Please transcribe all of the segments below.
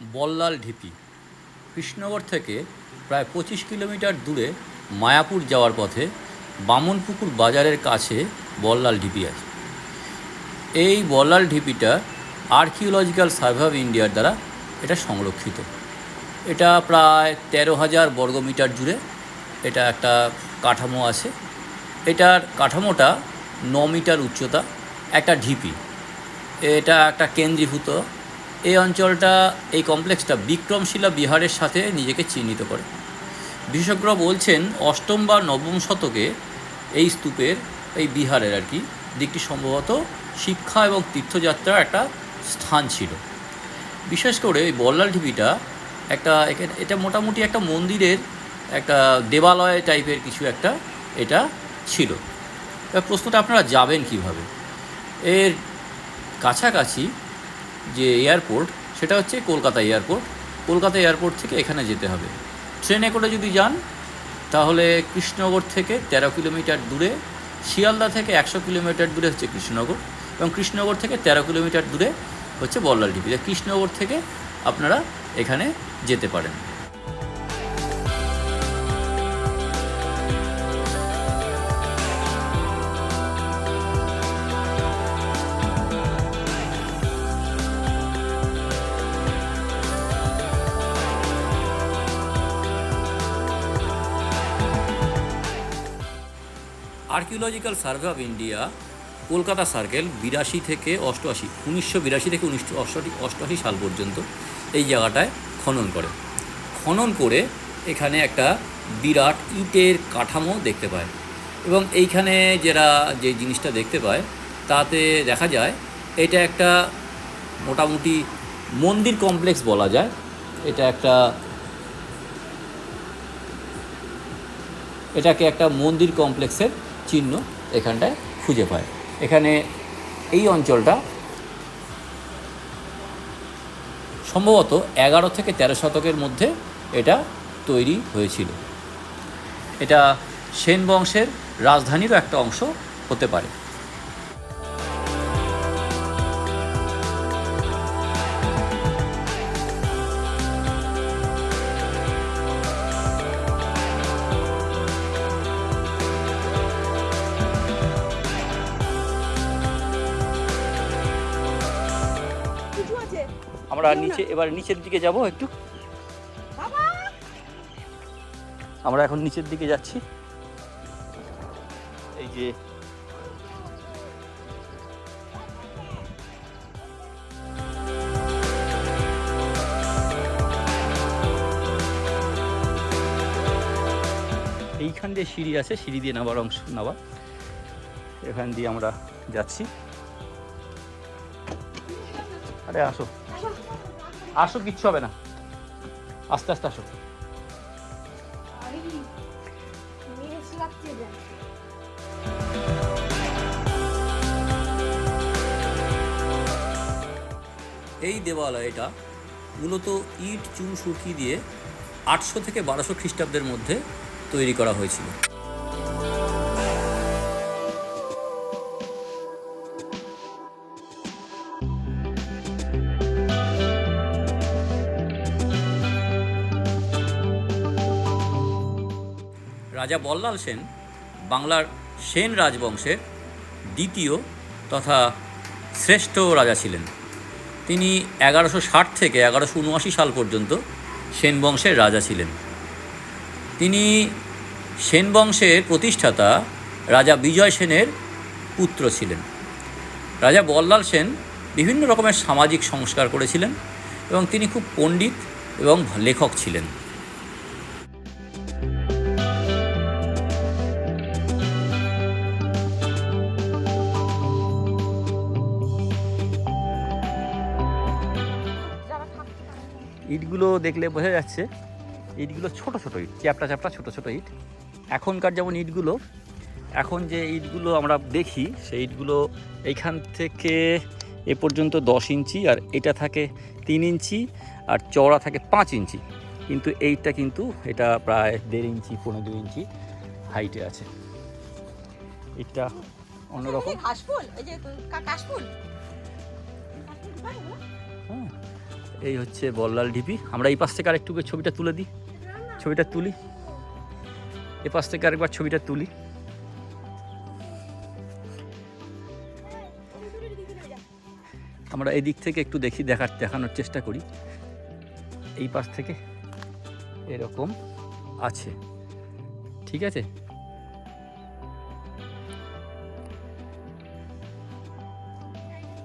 বল্লাল ঢিপি। কৃষ্ণনগর থেকে প্রায় পঁচিশ কিলোমিটার দূরে মায়াপুর যাওয়ার পথে বামনপুকুর বাজারের কাছে বল্লাল ঢিপি আছে। এই বল্লাল ঢিপিটা আর্কিওলজিক্যাল সার্ভে অফ ইন্ডিয়ার দ্বারা এটা সংরক্ষিত। এটা প্রায় তেরো হাজার বর্গমিটার জুড়ে এটা একটা কাঠামো আছে। এটার কাঠামোটা ন মিটার উচ্চতা, একটা ঢিপি। এটা একটা কেন্দ্রীভূত এই অঞ্চলটা, এই কমপ্লেক্সটা বিক্রমশিলা বিহারের সাথে নিজেকে চিহ্নিত করে। বিশেষজ্ঞরা বলছেন, অষ্টম বা নবম শতকে এই স্তূপের, এই বিহারের আর কি, দিকটি সম্ভবত শিক্ষা এবং তীর্থযাত্রার একটা স্থান ছিল। বিশেষ করে এই বল্লাল ঢিবিটা একটা এটা মোটামুটি একটা মন্দিরের একটা দেবালয় টাইপের কিছু একটা এটা ছিল। প্রশ্নটা আপনারা যাবেন কীভাবে? এর কাছাকাছি যে এয়ারপোর্ট, সেটা হচ্ছে কলকাতা এয়ারপোর্ট। কলকাতা এয়ারপোর্ট থেকে এখানে যেতে হবে। ট্রেনে করে যদি যান, তাহলে কৃষ্ণনগর থেকে তেরো কিলোমিটার দূরে, শিয়ালদা থেকে একশো কিলোমিটার দূরে হচ্ছে কৃষ্ণনগর এবং কৃষ্ণনগর থেকে তেরো কিলোমিটার দূরে হচ্ছে বল্লাল ডিপি কৃষ্ণনগর থেকে আপনারা এখানে যেতে পারেন। Archaeological survey of India Kolkata circle বিরাশি থেকে অষ্টআশি, উনিশশো বিরাশি থেকে উনিশশো অষ্টআশি অষ্টআশি সাল পর্যন্ত এই জায়গাটায় খনন করে। খনন করে এখানে একটা বিরাট ইটের কাঠামো দেখতে পায় এবং এইখানে যারা যে জিনিসটা দেখতে পায়, তাতে দেখা যায় এটা একটা মোটামুটি মন্দির কমপ্লেক্স বলা যায়। এটা একটা এটাকে একটা মন্দির কমপ্লেক্সের চিহ্ন এখানটায় খুঁজে পায়। এখানে এই অঞ্চলটা সম্ভবত এগারো থেকে তেরো শতকের মধ্যে এটা তৈরি হয়েছিল। এটা সেন বংশের রাজধানীরও একটা অংশ হতে পারে। আমরা নিচে, এবার নিচের দিকে যাব একটু। আমরা এখন নিচের দিকে যাচ্ছি। এই যে এইখান দিয়ে সিঁড়ি আছে, সিঁড়ি দিয়ে নামার অংশ, নামা। এখান দিয়ে আমরা যাচ্ছি। আরে, আসো। আসো কিচ্ছু হবে না। আস্তে আস্তে আসো এই দেবালয়টা মূলত ইট, চুন, সুরকি দিয়ে আটশো থেকে বারোশো খ্রিস্টাব্দের মধ্যে তৈরি করা হয়েছিল। রাজা বল্লাল সেন বাংলার সেন রাজবংশের দ্বিতীয় তথা শ্রেষ্ঠ রাজা ছিলেন। তিনি এগারোশো ষাট থেকে এগারোশো উনআশি সাল পর্যন্ত সেন বংশের রাজা ছিলেন। তিনি সেন বংশের প্রতিষ্ঠাতা রাজা বিজয় সেনের পুত্র ছিলেন। রাজা বল্লাল সেন বিভিন্ন রকমের সামাজিক সংস্কার করেছিলেন এবং তিনি খুব পণ্ডিত এবং লেখক ছিলেন। ইটগুলো দেখলে বোঝা যাচ্ছে ইটগুলো ছোট ছোট ইট চ্যাপটা চ্যাপটা ছোট ছোট ইট। এখনকার যেমন ইটগুলো এখন যে ইটগুলো আমরা দেখি সেই ইটগুলো এইখান থেকে এ পর্যন্ত দশ ইঞ্চি আর এটা থাকে তিন ইঞ্চি আর চওড়া থাকে পাঁচ ইঞ্চি। কিন্তু এইটা কিন্তু এটা প্রায় দেড় ইঞ্চি পনেরো দু ইঞ্চি হাইটে আছে। এটা অন্যরকম। ঘাসফুল এই যে কাশফুল। হ্যাঁ। এই হচ্ছে বল্লাল ঢিপি। আমরা এই পাশ থেকে আরেকটু ছবিটা তুলে দিই। ছবিটা তুলি। এ পাশ থেকে আরেকবার ছবিটা তুলি। আমরা এই দিক থেকে একটু দেখি, দেখার, দেখানোর চেষ্টা করি। এই পাশ থেকে এরকম আছে। ঠিক আছে?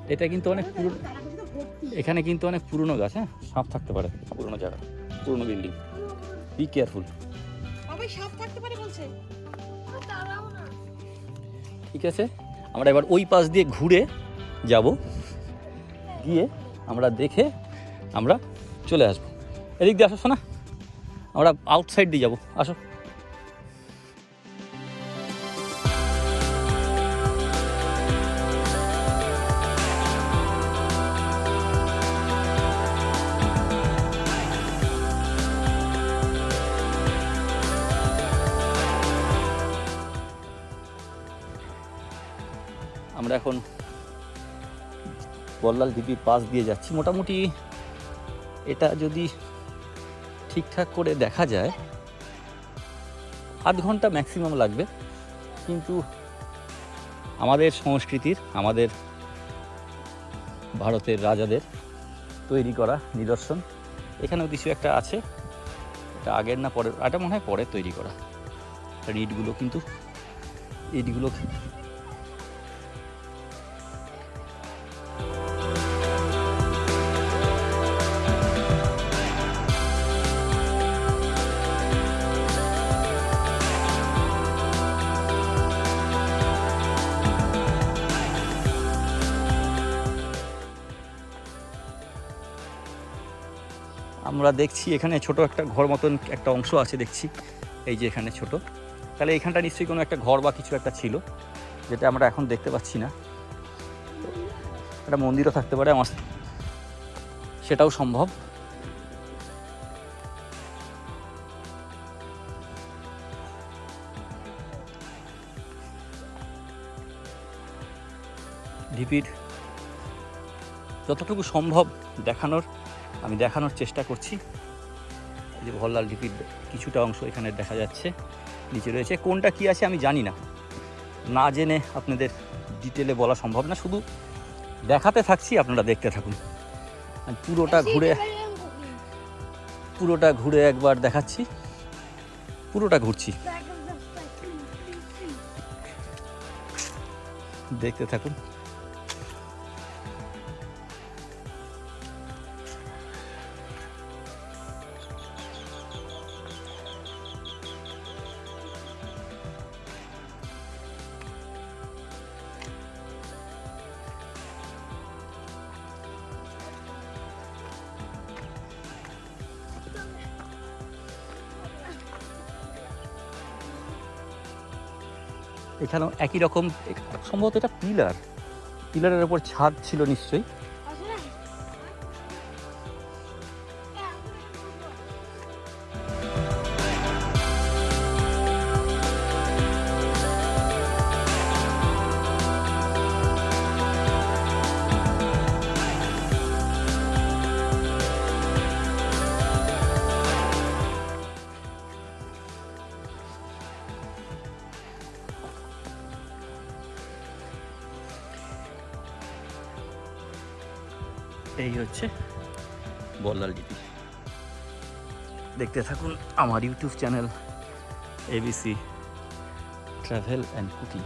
এটা কিন্তু অনেক পুরনো এখানে কিন্তু অনেক পুরনো গাছ হ্যাঁ? সাপ থাকতে পারে পুরনো জায়গা পুরনো বিল্ডিং বি কেয়ারফুল সাপ থাকতে পারে বলছে। ঠিক আছে? আমরা এবার ওই পাশ দিয়ে ঘুরে যাব। গিয়ে আমরা দেখে আমরা চলে আসব। এদিক দিয়ে আসো শোনা আমরা আউটসাইড দিয়ে যাব। আসো। আমরা এখন বল্লাল ঢিপির পাশ দিয়ে যাচ্ছি। মোটামুটি এটা যদি ঠিকঠাক করে দেখা যায়, আধ ঘণ্টা ম্যাক্সিমাম লাগবে। কিন্তু আমাদের সংস্কৃতির, আমাদের ভারতের রাজাদের তৈরি করা নিদর্শন, এখানেও কিছু একটা আছে। এটা আগের না পরের, এটা মনে হয় পরে তৈরি করা। ইটগুলো কিন্তু ইটগুলো আমরা দেখছি এখানে ছোট একটা ঘর মতন একটা অংশ আছে, দেখছি। এই যে এখানে ছোট। তাহলে এখানটা নিশ্চয়ই কোনো একটা ঘর বা কিছু একটা ছিল, যেটা আমরা এখন দেখতে পাচ্ছি না। একটা মন্দিরও থাকতে পারে আমার। সেটাও সম্ভব। ঢিপির যতটুকু সম্ভব দেখানোর। আমি দেখানোর চেষ্টা করছি। যে ভল্লাল ঢিপির কিছুটা অংশ এখানে দেখা যাচ্ছে নিচে রয়েছে। কোনটা কি আছে আমি জানি না। না জেনে আপনাদের ডিটেলে বলা সম্ভব না শুধু দেখাতে থাকছি আপনারা দেখতে থাকুন। আমি পুরোটা ঘুরে পুরোটা ঘুরে একবার দেখাচ্ছি। পুরোটা ঘুরছি। দেখতে থাকুন। এখানেও একই রকম সম্ভবত এটা পিলার। পিলারের ওপর ছাদ ছিল নিশ্চয়ই। এই হচ্ছে বল্লাল ডিপি দেখতে থাকুন আমার YouTube channel ABC travel and cooking.